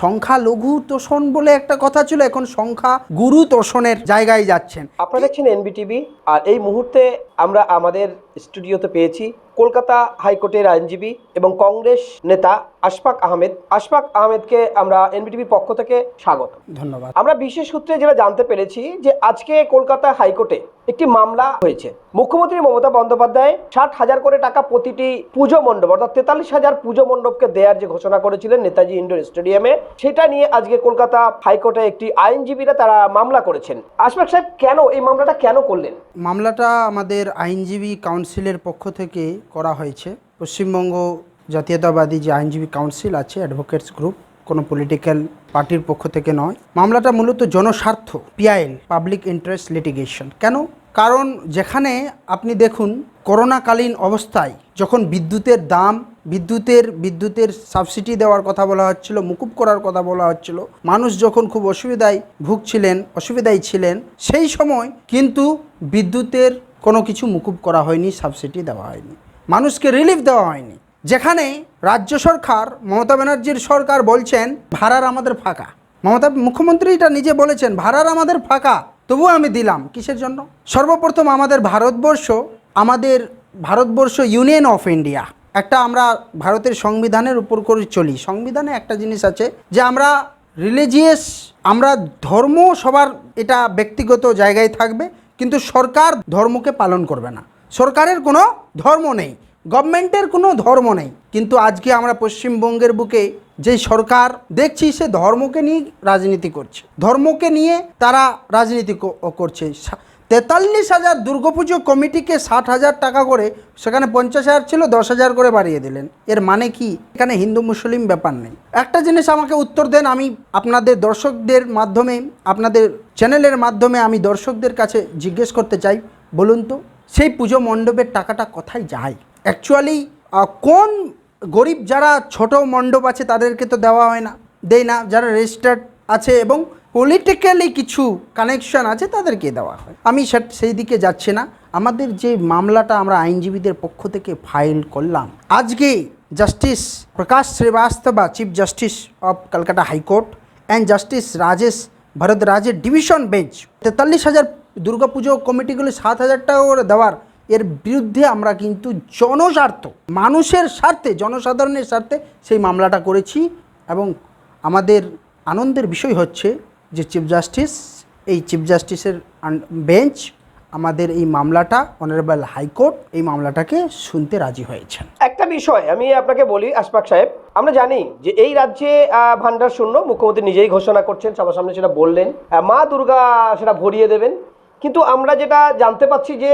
সংখ্যা লঘু তোষণ বলে একটা কথা ছিল এখন সংখ্যা গুরু তোষণের জায়গায় যাচ্ছেন। আপনারা দেখছেন এনবিটিভি আর এই মুহূর্তে আমরা আমাদের স্টুডিওতে পেয়েছি কলকাতা হাইকোর্টের আইনজীবী এবং কংগ্রেস নেতা আশফাক আহমেদ। আশফাক আহমেদকে আমরা এনবিটিভির পক্ষ থেকে স্বাগত। ধন্যবাদ। আমরা বিশেষ সূত্রে যেটা জানতে পেরেছি যে আজকে কলকাতা হাইকোর্টে একটি মামলা হয়েছে। মুখ্যমন্ত্রী মমতা বন্দ্যোপাধ্যায় ষাট হাজার করে টাকা প্রতিটি পুজো মণ্ডপ, অর্থাৎ তেতাল্লিশ হাজার পুজো মণ্ডপকে দেওয়ার যে ঘোষণা করেছিলেন নেতাজি ইন্ডোর স্টেডিয়ামে, সেটা নিয়ে আজকে কলকাতা হাইকোর্টে একটি আইনজীবীরা তারা মামলা করেছেন। আশফাক সাহেব, কেন এই মামলাটা কেন করলেন? মামলাটা আমাদের আইনজীবী কাউন্সিলের পক্ষ থেকে করা হয়েছে। পশ্চিমবঙ্গ জাতীয়তাবাদী যে আইনজীবী কাউন্সিল আছে, অ্যাডভোকেটস গ্রুপ কোনো পলিটিক্যাল পার্টির পক্ষ থেকে নয়। মামলাটা মূলত জনস্বার্থ পিআইএল পাবলিক ইন্টারেস্ট লিটিগেশন কেন? কারণ যেখানে আপনি দেখুন, করোনাকালীন অবস্থায় যখন বিদ্যুতের দাম, বিদ্যুতের বিদ্যুতের সাবসিডি দেওয়ার কথা বলা হচ্ছিল, মুকুব করার কথা বলা হচ্ছিল, মানুষ যখন খুব অসুবিধায় ভুগছিলেন, অসুবিধায় ছিলেন, সেই সময় কিন্তু বিদ্যুতের কোনো কিছু মুকুব করা হয়নি সাবসিডি দেওয়া হয়নি। মানুষকে রিলিফ দেওয়া হয়নি। যেখানে রাজ্য সরকার, মমতা ব্যানার্জির সরকার বলছেন, ভাড়ার আমাদের ফাঁকা। মমতা, মুখ্যমন্ত্রী এটা নিজে বলেছেন, ভাড়ার আমাদের ফাঁকা, তবুও আমি দিলাম। কিসের জন্য? সর্বপ্রথম আমাদের ভারতবর্ষ আমাদের ভারতবর্ষ ইউনিয়ন অফ ইন্ডিয়া একটা আমরা ভারতের সংবিধানের উপর করে চলি। সংবিধানে একটা জিনিস আছে যে আমরা রিলিজিয়াস আমরা ধর্ম সবার এটা ব্যক্তিগত জায়গায় থাকবে, কিন্তু সরকার ধর্মকে পালন করবে না। সরকারের কোনো ধর্ম নেই। গভর্নমেন্টের কোনো ধর্ম নেই। কিন্তু আজকে আমরা পশ্চিমবঙ্গের বুকে যে সরকার দেখছি, সে ধর্মকে নিয়ে রাজনীতি করছে। ধর্মকে নিয়ে তারা রাজনীতি করছে। তেতাল্লিশ হাজার দুর্গাপুজো কমিটিকে ষাট হাজার টাকা করে, সেখানে পঞ্চাশ হাজার ছিল, দশ হাজার করে বাড়িয়ে দিলেন। এর মানে কি? এখানে হিন্দু মুসলিম ব্যাপার নেই। একটা জিনিস আমাকে উত্তর দেন, আমি আপনাদের দর্শকদের মাধ্যমে, আপনাদের চ্যানেলের মাধ্যমে আমি দর্শকদের কাছে জিজ্ঞেস করতে চাই। বলুন তো, সেই পুজো মণ্ডপের টাকাটা কোথায় যায়? অ্যাকচুয়ালি কোন গরিব যারা ছোট মণ্ডপ আছে তাদেরকে তো দেওয়া হয় না, দেয় না। যারা রেজিস্টার্ড আছে এবং পলিটিক্যালি কিছু কানেকশন আছে তাদেরকে দেওয়া হয়। আমি সেই দিকে যাচ্ছি না। আমাদের যে মামলাটা আমরা আইনজীবীদের পক্ষ থেকে ফাইল করলাম, আজকে justice Prakash Srivastava chief justice of Kolkata high court and justice Rajesh ভরতরাজের division bench তেতাল্লিশ হাজার দুর্গাপুজো কমিটিগুলি সাত হাজার টাকা করে দেওয়ার এর বিরুদ্ধে আমরা কিন্তু জনস্বার্থ, মানুষের স্বার্থে, জনসাধারণের স্বার্থে সেই মামলাটা করেছি এবং আমাদের আনন্দের বিষয় হচ্ছে যে চিফ জাস্টিস এই চিফ জাস্টিসের বেঞ্চ আমাদের এই মামলাটা অনারেবল হাইকোর্ট এই মামলাটাকে শুনতে রাজি হয়েছেন। একটা বিষয় আমি আপনাকে বলি, আশফাক সাহেব, আমরা জানি যে এই রাজ্যে ভান্ডার শূন্য, মুখ্যমন্ত্রী নিজেই ঘোষণা করছেন, সবার সামনে সেটা বললেন মা দুর্গা সেটা ভরিয়ে দেবেন। কিন্তু আমরা যেটা জানতে পাচ্ছি যে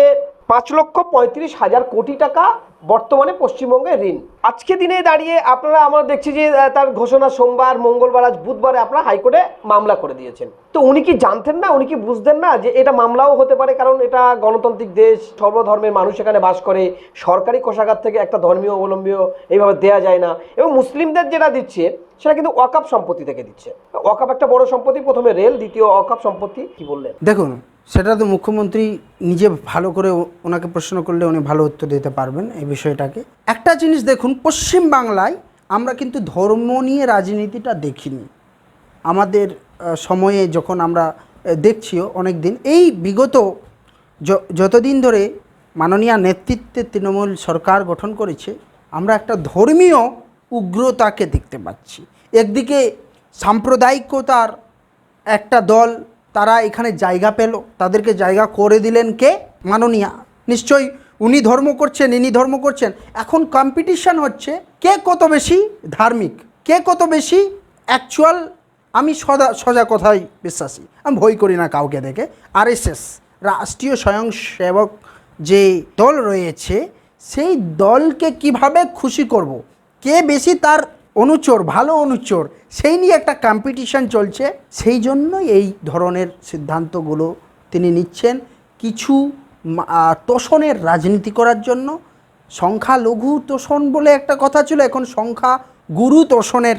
পাঁচ লক্ষ পঁয়ত্রিশ হাজার কোটি টাকা বর্তমানে পশ্চিমবঙ্গে ঋণ। আজকে দিনে দাঁড়িয়ে আপনারা, আমরা দেখছি যে তার ঘোষণা সোমবার, মঙ্গলবার, আজ বুধবারে আপনারা হাইকোর্টে মামলা করে দিয়েছেন। তো উনি কি জানতেন না, উনি কি বুঝতেন না যে এটা মামলাও হতে পারে? কারণ এটা গণতান্ত্রিক দেশ, সর্বধর্মের মানুষ এখানে বাস করে, সরকারি কোষাগার থেকে একটা ধর্মীয় অবলম্বীয় এইভাবে দেয়া যায় না। এবং মুসলিমদের যেটা দিচ্ছে সেটা কিন্তু ওয়াকাপ সম্পত্তি থেকে দিচ্ছে। ওয়াকাপ একটা বড় সম্পত্তি, প্রথমে রেল, দ্বিতীয় ওয়াকাপ সম্পত্তি, কি বললেন? দেখুন, সেটা তো মুখ্যমন্ত্রী নিজে ভালো করে ওনাকে প্রশ্ন করলে উনি ভালো উত্তর দিতে পারবেন এই বিষয়টাকে। একটা জিনিস দেখুন, পশ্চিম বাংলায় আমরা কিন্তু ধর্ম নিয়ে রাজনীতিটা দেখিনি। আমাদের সময়ে যখন আমরা দেখছিও অনেক দিন এই বিগত যতদিন ধরে মাননীয় নেতৃত্বে তৃণমূল সরকার গঠন করেছে, আমরা একটা ধর্মীয় উগ্রতাকে দেখতে পাচ্ছি। একদিকে সাম্প্রদায়িকতার একটা দল, তারা এখানে জায়গা পেল, তাদেরকে জায়গা করে দিলেন কে? মাননীয়া। নিশ্চয়ই উনি ধর্ম করছেন, ইনি ধর্ম করছেন। এখন কম্পিটিশন হচ্ছে কে কত বেশি ধার্মিক, কে কত বেশি অ্যাকচুয়াল আমি সদা, সোজা কথাই বিশ্বাসী। আমি ভয় করি না কাউকে দেখে। আরএসএস রাষ্ট্রীয় স্বয়ংসেবক যে দল রয়েছে, সেই দলকে কীভাবে খুশি করব। কে বেশি তার অনুচর, ভালো অনুচর, সেই নিয়ে একটা কম্পিটিশন চলছে। সেই জন্যই এই ধরনের সিদ্ধান্তগুলো তিনি নিচ্ছেন। কিছু তোষণের রাজনীতি করার জন্য। সংখ্যালঘু তোষণ বলে একটা কথা ছিল, এখন সংখ্যা গুরু তোষণের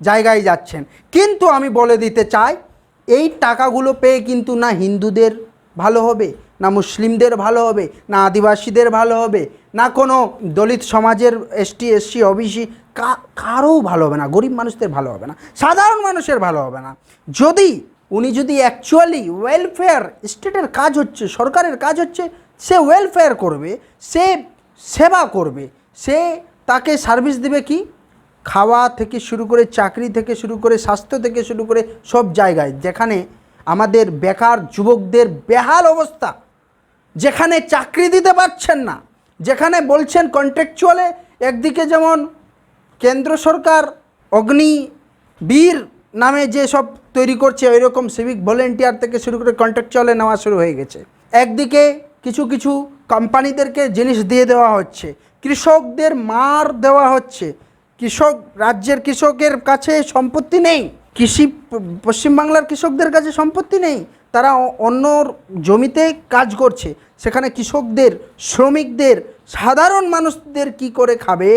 জায়গায় যাচ্ছেন। কিন্তু আমি বলে দিতে চাই, এই টাকাগুলো পেয়ে কিন্তু না হিন্দুদের ভালো হবে। না মুসলিমদের ভালো হবে, না আদিবাসীদের ভালো হবে, না কোনো দলিত সমাজের এসটি, এসসি, ওবিসি কারও ভালো হবে না, গরিব মানুষদের ভালো হবে না, সাধারণ মানুষের ভালো হবে না। যদি উনি যদি অ্যাকচুয়ালি ওয়েলফেয়ার স্টেটের কাজ হচ্ছে, সরকারের কাজ হচ্ছে, সে ওয়েলফেয়ার করবে, সে সেবা করবে, সে তাকে সার্ভিস দেবে কি? খাওয়া থেকে শুরু করে, চাকরি থেকে শুরু করে, স্বাস্থ্য থেকে শুরু করে সব জায়গায়, যেখানে আমাদের বেকার যুবকদের বেহাল অবস্থা। যেখানে চাকরি দিতে পারছেন না, যেখানে বলছেন কন্ট্রাকচুয়ালে একদিকে যেমন কেন্দ্র সরকার, অগ্নি, বীর নামে যে সব তৈরি করছে ওই রকম সিভিক ভলেন্টিয়ার থেকে শুরু করে কন্ট্রাকচুয়ালে নেওয়া শুরু হয়ে গেছে। একদিকে কিছু কিছু কোম্পানিদেরকে জিনিস দিয়ে দেওয়া হচ্ছে, কৃষকদের মার দেওয়া হচ্ছে, কৃষক, রাজ্যের কৃষকের কাছে সম্পত্তি নেই। কৃষি, পশ্চিমবাংলার কৃষকদের কাছে সম্পত্তি নেই, তারা অন্য জমিতে কাজ করছে। সেখানে কৃষকদের, শ্রমিকদের, সাধারণ মানুষদের কি করে খাবে,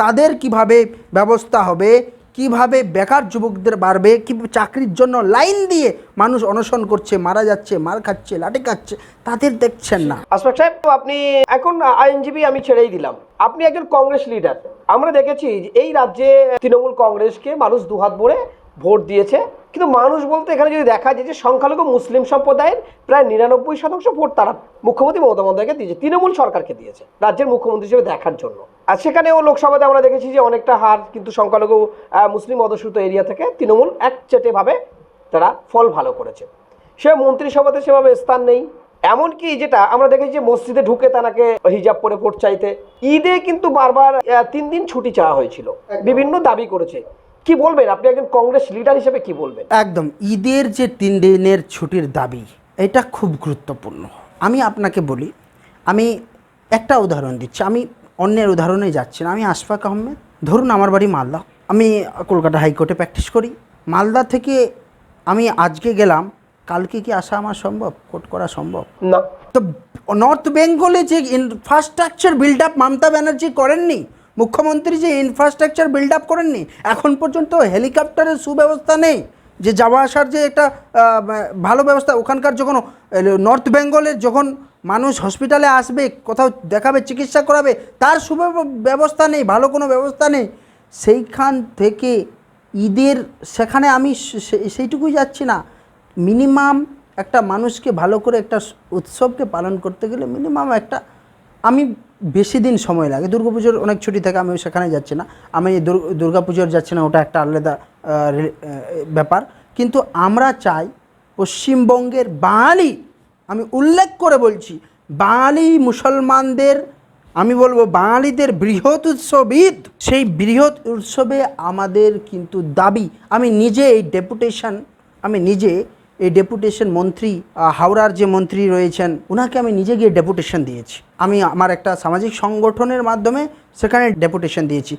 তাদের কীভাবে ব্যবস্থা হবে, কীভাবে বেকার যুবকদের বাড়বে, কি চাকরির জন্য লাইন দিয়ে মানুষ অনশন করছে, মারা যাচ্ছে, মার খাচ্ছে, লাঠি খাচ্ছে, তাদের দেখছেন না। আশফাক সাহেব, আপনি এখন আইনজীবী আমি ছেড়েই দিলাম। আপনি একজন কংগ্রেস লিডার। আমরা দেখেছি এই রাজ্যে তৃণমূল কংগ্রেসকে মানুষ দুহাত ভরে ভোট দিয়েছে। কিন্তু মানুষ বলতে এখানে যদি দেখা যায় যে সংখ্যালঘু মুসলিম সম্প্রদায়ের প্রায় নিরানব্বই শতাংশ ভোট তারা মুখ্যমন্ত্রী মমতা বন্দ্যোপাধ্যায়কে দিয়েছে। তৃণমূল সরকারকে দিয়েছে রাজ্যের মুখ্যমন্ত্রী হিসেবে দেখার জন্য। আর সেখানেও লোকসভাতে আমরা দেখেছি যে অনেকটা হার কিন্তু সংখ্যালঘু মুসলিম অধ্যুষিত এরিয়া থেকে তৃণমূল একচেটেভাবে তারা ফল ভালো করেছে। সে মন্ত্রিসভাতে সেভাবে স্থান নেই। এমনকি যেটা আমরা দেখেছি যে মসজিদে ঢুকে তাকে হিজাব পরে ভোট চাইতে। ঈদে কিন্তু বারবার তিন দিন ছুটি চাওয়া হয়েছিল। বিভিন্ন দাবি করেছে। কি বলবেন? আপনি একজন কংগ্রেস লিডার হিসেবে কি বলবেন? একদম। ঈদের যে তিন দিনের ছুটির দাবি এটা খুব গুরুত্বপূর্ণ। আমি আপনাকে বলি আমি একটা উদাহরণ দিচ্ছি। আমি অন্যের উদাহরণে যাচ্ছি না। আমি আশফাক আহমেদ ধরুন আমার বাড়ি মালদা। আমি কলকাতা হাইকোর্টে প্র্যাকটিস করি। মালদা থেকে আমি আজকে গেলাম কালকে কি আসা আমার সম্ভব? কোর্ট করা সম্ভব? না। তো নর্থ বেঙ্গলে যে infrastructure build up Mamata Banerjee করেননি মুখ্যমন্ত্রী যে ইনফ্রাস্ট্রাকচার বিল্ড আপ করেননি, এখন পর্যন্ত হেলিকপ্টারের সুব্যবস্থা নেই। যে যাওয়া আসার যে একটা ভালো ব্যবস্থা, ওখানকার যখন নর্থ বেঙ্গলের যখন মানুষ হসপিটালে আসবে, কোথাও দেখাবে, চিকিৎসা করাবে, তার সুব্যবস্থা নেই, ভালো কোনো ব্যবস্থা নেই। সেইখান থেকে ঈদের, সেখানে আমি সেইটুকুই যাচ্ছি না। মিনিমাম একটা মানুষকে ভালো করে একটা উৎসবকে পালন করতে গেলে মিনিমাম একটা, আমি বেশি দিন সময় লাগে। দুর্গাপুজোর অনেক ছুটি থাকে আমি সেখানে যাচ্ছি না। আমি দুর- দুর্গাপুজোর যাচ্ছি না, ওটা একটা আলাদা ব্যাপার। কিন্তু আমরা চাই পশ্চিমবঙ্গের বাঙালি, আমি উল্লেখ করে বলছি, বাঙালি মুসলমানদের, আমি বলব বাঙালিদের বৃহৎ উৎসব ঈদ সেই বৃহৎ উৎসবে আমাদের কিন্তু দাবি, আমি নিজে এই ডেপুটেশন, আমি নিজে এই ডেপুটেশন মন্ত্রী হাওড়ার যে মন্ত্রী রয়েছেন ওনাকে আমি নিজে গিয়ে ডেপুটেশন দিয়েছি। আমি আমার একটা সামাজিক সংগঠনের মাধ্যমে সেখানে ডেপুটেশন দিয়েছি।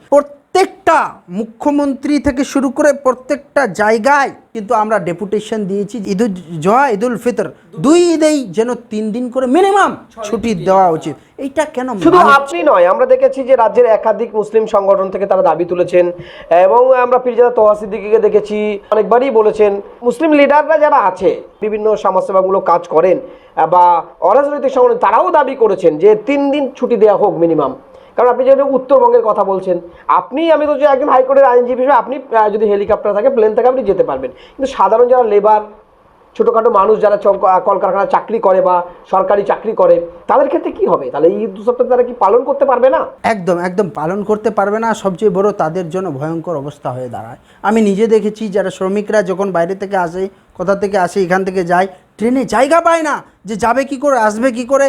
প্রত্যেকটা মুখ্যমন্ত্রী থেকে শুরু করে প্রত্যেকটা জায়গায় কিন্তু আমরা ডেপুটেশন দিয়েছি ঈদুল জোহা ঈদুল ফিতর। দুই ঈদেই যেন তিন দিন করে মিনিমাম ছুটি দেওয়া উচিত। এইটা কেন শুধু আপনি নয় আমরা দেখেছি যে রাজ্যের একাধিক মুসলিম সংগঠন থেকে তারা দাবি তুলেছেন এবং আমরা পীরজাদা তোহা সিদ্দিকীকে দেখেছি অনেকবারই বলেছেন মুসলিম লিডাররা যারা আছে বিভিন্ন সমাজসেবামূলক কাজ করেন বা অরাজনৈতিক সংগঠন তারাও দাবি করেছেন যে তিন দিন ছুটি দেওয়া হোক মিনিমাম। কারণ আপনি যেহেতু উত্তরবঙ্গের কথা বলছেন, আপনি, আমি তো একজন হাইকোর্টের আইনজীবী হিসেবে আপনি যদি হেলিকপ্টার থাকে প্লেন থাকে, আপনি যেতে পারবেন। কিন্তু সাধারণ যারা লেবার ছোটোখাটো মানুষ যারা কলকারখানায় চাকরি করে বা সরকারি চাকরি করে, তাদের ক্ষেত্রে কি হবে? তাহলে এই উৎসবটা তারা কি পালন করতে পারবে না? একদম একদম পালন করতে পারবে না। সবচেয়ে বড় তাদের জন্য ভয়ঙ্কর অবস্থা হয়ে দাঁড়ায়। আমি নিজে দেখেছি, যারা শ্রমিকরা যখন বাইরে থেকে আসে, কোথা থেকে আসে, এখান থেকে যায় ট্রেনে জায়গা পায় না যে যাবে কি করে, আসবে কি করে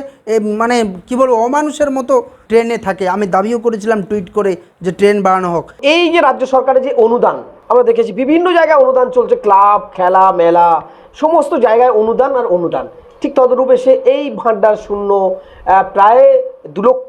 মানে কি বলব, অমানুষের মতো ট্রেনে থাকে। আমি দাবিও করেছিলাম টুইট করে যে ট্রেন বাড়ানো হোক। এই যে রাজ্য সরকারের যে অনুদান, আমরা দেখেছি বিভিন্ন জায়গায় অনুদান চলছে, ক্লাব, খেলা, মেলা, সমস্ত জায়গায় অনুদান আর অনুদান। ঠিক তদরূপে সে এই ভাণ্ডার শূন্য প্রায় দু লক্ষ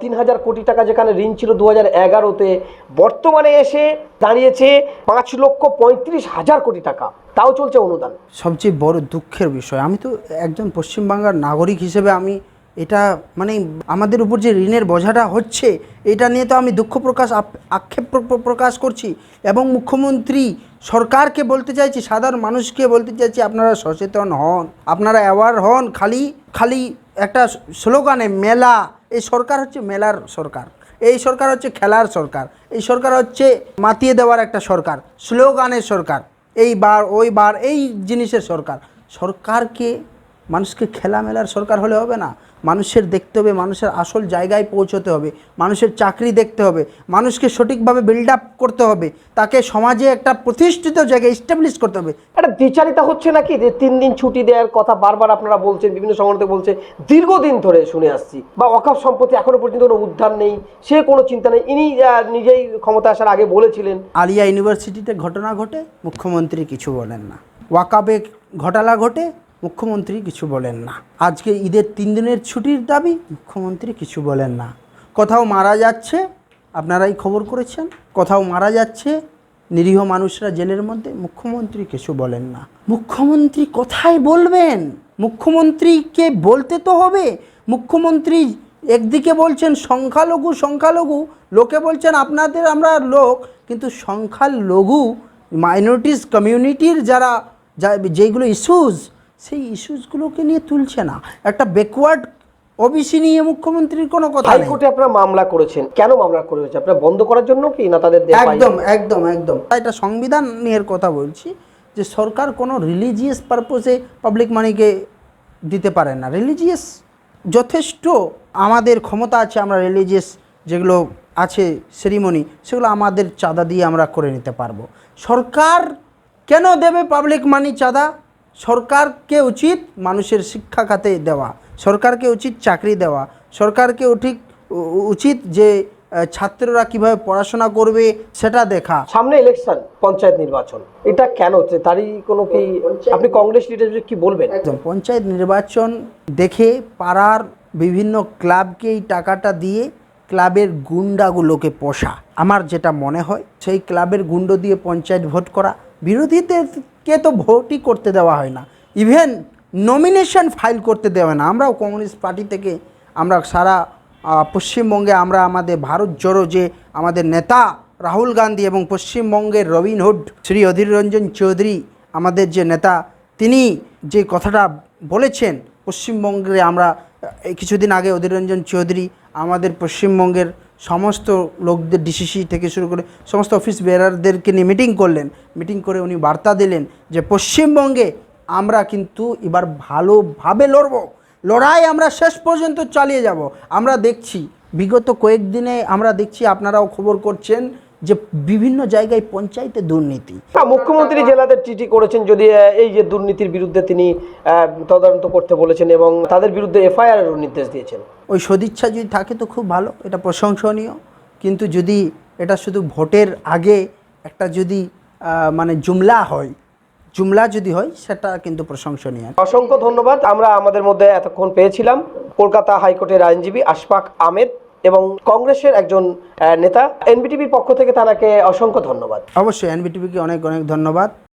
তিন হাজার কোটি টাকা যেখানে ঋণ ছিল দু হাজার এগারোতে, বর্তমানে এসে দাঁড়িয়েছে পাঁচ লক্ষ পঁয়ত্রিশ হাজার কোটি টাকা। তাও চলছে অনুদান। সবচেয়ে বড় দুঃখের বিষয়, আমি তো একজন পশ্চিমবাংলার নাগরিক হিসেবে আমি এটা মানে আমাদের উপর যে ঋণের বোঝাটা হচ্ছে, এটা নিয়ে তো আমি দুঃখ প্রকাশ আক্ষেপ প্র- প্রকাশ করছি এবং মুখ্যমন্ত্রী সরকারকে বলতে চাইছি, সাধারণ মানুষকে বলতে চাইছি, আপনারা সচেতন হন, আপনারা অ্যাওয়ার হন, খালি খালি একটা স্লোগানে মেলা, এই সরকার হচ্ছে মেলার সরকার, এই সরকার হচ্ছে খেলার সরকার, এই সরকার হচ্ছে মাতিয়ে দেওয়ার একটা সরকার, স্লোগানের সরকার, এই বার, ওই বার, এই জিনিসের সরকার। সরকারকে মানুষকে খেলা মেলার সরকার হলে হবে না। মানুষের দেখতে হবে মানুষের আসল জায়গায় পৌঁছতে হবে মানুষের চাকরি দেখতে হবে মানুষকে সঠিকভাবে বিল্ড আপ করতে হবে তাকে সমাজে একটা প্রতিষ্ঠিত জায়গায় স্টাবলিশ করতে হবে। একটা দ্বিচারিতা হচ্ছে নাকি যে তিন দিন ছুটি দেওয়ার কথা বারবার আপনারা বলছেন বিভিন্ন সংগঠন বলছে দীর্ঘদিন ধরে শুনে আসছি বা অকাপ সম্পত্তি এখনও পর্যন্ত কোনো উদ্ধার নেই সে কোনো চিন্তা নেই ইনি নিজেই ক্ষমতা আসার আগে বলেছিলেন। আলিয়া ইউনিভার্সিটিতে ঘটনা ঘটে মুখ্যমন্ত্রী কিছু বলেন না। ওয়াকাবে ঘটনা ঘটে মুখ্যমন্ত্রী কিছু বলেন না। আজকে ঈদের তিন দিনের ছুটির দাবি, মুখ্যমন্ত্রী কিছু বলেন না। কোথাও মারা যাচ্ছে, আপনারাই খবর করেছেন, কোথাও মারা যাচ্ছে, নিরীহ মানুষরা জেলের মধ্যে, মুখ্যমন্ত্রী কিছু বলেন না। মুখ্যমন্ত্রী কোথায় বলবেন? মুখ্যমন্ত্রীকে বলতে তো হবে। মুখ্যমন্ত্রী একদিকে বলছেন সংখ্যালঘু সংখ্যালঘু, লোকে বলছেন আপনাদের আমরা লোক, কিন্তু সংখ্যালঘু মাইনরিটিস কমিউনিটির যারা, যা, যেইগুলো ইস্যুস সেই ইস্যুসগুলোকে নিয়ে তুলছে না। একটা ব্যাকওয়ার্ড ওবিসি নিয়ে মুখ্যমন্ত্রীর কোনো কথা হাইকোর্টে আপনারা মামলা করেছেন। কেন মামলা করেছেন? আপনারা বন্ধ করার জন্য কি না তাদের একদম একদম একদম। এটা সংবিধান নিয়ে কথা বলছি যে সরকার কোনো রিলিজিয়াস পারপোজে পাবলিক মানিকে দিতে পারে না। রিলিজিয়াস যথেষ্ট আমাদের ক্ষমতা আছে আমরা রিলিজিয়াস যেগুলো আছে সেরিমনি সেগুলো আমাদের চাঁদা দিয়ে আমরা করে নিতে পারব। সরকার কেন দেবে পাবলিক মানি চাঁদা? সরকারকে উচিত মানুষের শিক্ষা খাতে দেওয়া সরকারকে উচিত চাকরি দেওয়া সরকারকে উঠিক উ- উচিত যে ছাত্ররা কীভাবে পড়াশোনা করবে সেটা দেখা। সামনে ইলেকশন পঞ্চায়েত নির্বাচন এটা কেন হচ্ছে? তারই কোনো কি আপনি কংগ্রেস লিডার কি বলবেন? একদম পঞ্চায়েত নির্বাচন দেখে পাড়ার বিভিন্ন ক্লাবকে এই টাকাটা দিয়ে ক্লাবের গুন্ডাগুলোকে পোষা। আমার যেটা মনে হয় সেই ক্লাবের গুন্ড দিয়ে পঞ্চায়েত ভোট করা বিরোধীদেরকে তো ভোটই করতে দেওয়া হয় না। ইভেন নমিনেশন ফাইল করতে দেওয়া না। আমরাও কমিউনিস্ট পার্টি থেকে আমরা সারা পশ্চিমবঙ্গে আমরা আমাদের ভারত জোড়ো যে আমাদের নেতা রাহুল গান্ধী এবং পশ্চিমবঙ্গের রবিনহুড শ্রী অধীর রঞ্জন চৌধুরী আমাদের যে নেতা, তিনি যে কথাটা বলেছেন, পশ্চিমবঙ্গে আমরা কিছুদিন আগে অধীর রঞ্জন চৌধুরী আমাদের পশ্চিমবঙ্গের সমস্ত লোকদের ডিসিসি থেকে শুরু করে সমস্ত অফিস বেরারদেরকে নিয়ে মিটিং করলেন। মিটিং করে উনি বার্তা দিলেন যে, পশ্চিমবঙ্গে আমরা কিন্তু এবার ভালোভাবে লড়ব। লড়াই আমরা শেষ পর্যন্ত চালিয়ে যাব। আমরা দেখছি, বিগত কয়েকদিনে আমরা দেখছি, আপনারাও খবর করছেন যে বিভিন্ন জায়গায় পঞ্চায়েতে দুর্নীতি। হ্যাঁ, মুখ্যমন্ত্রী জেলাতে চিঠি করেছেন যদি এই যে দুর্নীতির বিরুদ্ধে তিনি তদন্ত করতে বলেছেন এবং তাদের বিরুদ্ধে এফআইআর নির্দেশ দিয়েছেন। ওই সদিচ্ছা যদি থাকে তো খুব ভালো এটা প্রশংসনীয়। কিন্তু যদি এটা শুধু ভোটের আগে একটা যদি মানে জুমলা হয় জুমলা যদি হয় সেটা কিন্তু প্রশংসনীয়। অসংখ্য ধন্যবাদ আমরা আমাদের মধ্যে এতক্ষণ পেয়েছিলাম। কলকাতা হাইকোর্টের আইনজীবী আশফাক আহমেদ এবং কংগ্রেসের একজন নেতা, এনবিটিভির পক্ষ থেকে তাকে অসংখ্য ধন্যবাদ। অবশ্যই, এনবিটিভিকে অনেক অনেক ধন্যবাদ।